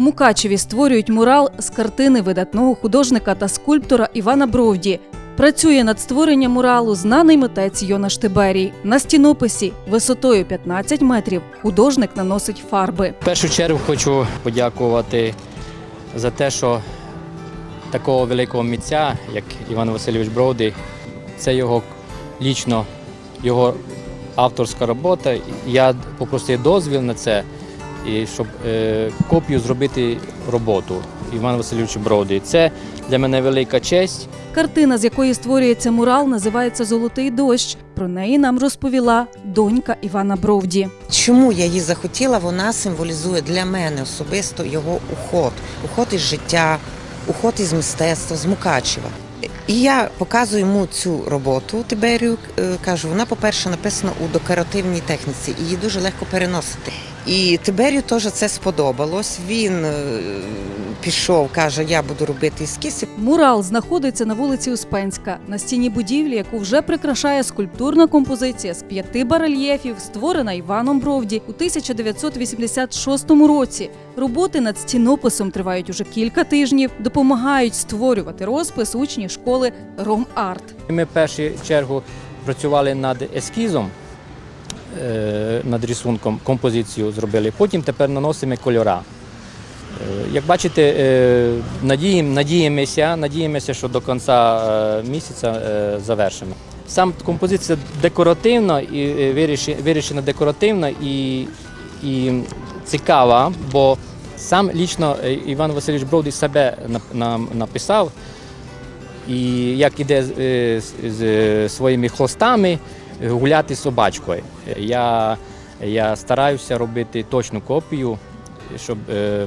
Мукачеві створюють мурал з картини видатного художника та скульптора Івана Бровді. Працює над створенням муралу знаний митець Йона Штиберій. На стінописі висотою 15 метрів художник наносить фарби. В першу чергу хочу подякувати за те, що такого великого митця, як Іван Васильович Броди, це його лічно його авторська робота. Я попросив дозвіл на це, і щоб е, копію зробити роботу Івана Васильовича Броди. Це для мене велика честь. Картина, з якої створюється мурал, називається Золотий дощ. Про неї нам розповіла донька Івана Бровді. Чому я її захотіла? Вона символізує для мене особисто його уход, уход із життя, уход із мистецтва, з Мукачева. І я показую йому цю роботу Тиберію. е, Кажу, вона, по-перше, написана у декоративній техніці, її дуже легко переносити. І Тиберію теж це сподобалось. Він е, пішов, каже, я буду робити ескізи. Мурал знаходиться на вулиці Успенська на стіні будівлі, яку вже прикрашає скульптурна композиція з п'яти барельєфів, створена Іваном Бровді у 1986 році. Роботи над стінописом тривають уже кілька тижнів, допомагають створювати розпис учні школи Ром-Арт. Ми в першу чергу працювали над ескізом, е, над рисунком, композицію зробили. Потім тепер наносимо кольора. Е, Як бачите, е, надіємося, надіємося, що до кінця місяця завершимо. Сам композиція декоративна і вирішена декоративно і, і цікава, бо сам лічно Іван Васильович Броди себе написав. І як іде з, е, своїми хвостами гуляти з собачкою. Я, я стараюся робити точну копію, щоб е,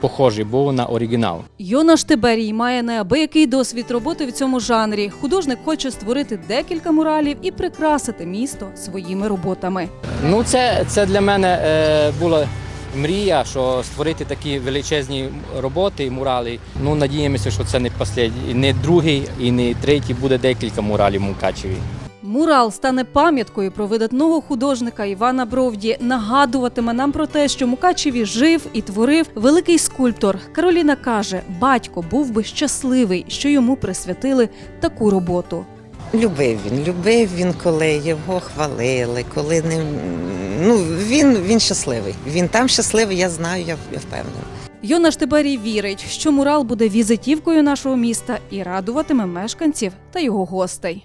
похожий був на оригінал. Йона Штиберій має неабиякий досвід роботи в цьому жанрі. Художник хоче створити декілька муралів і прикрасити місто своїми роботами. Ну, це, це для мене е, була мрія, що створити такі величезні роботи, мурали. Ну, надіємося, що це не послідній, не другий і не третій, буде декілька муралів в Мукачеві. Мурал стане пам'яткою про видатного художника Івана Бровді. Нагадуватиме нам про те, що Мукачеві жив і творив великий скульптор. Кароліна каже, батько був би щасливий, що йому присвятили таку роботу. Любив він, любив він, коли його хвалили, коли не ну він, він щасливий. Він там щасливий, я знаю, я, впевнена. Йона Штиберій вірить, що мурал буде візитівкою нашого міста і радуватиме мешканців та його гостей.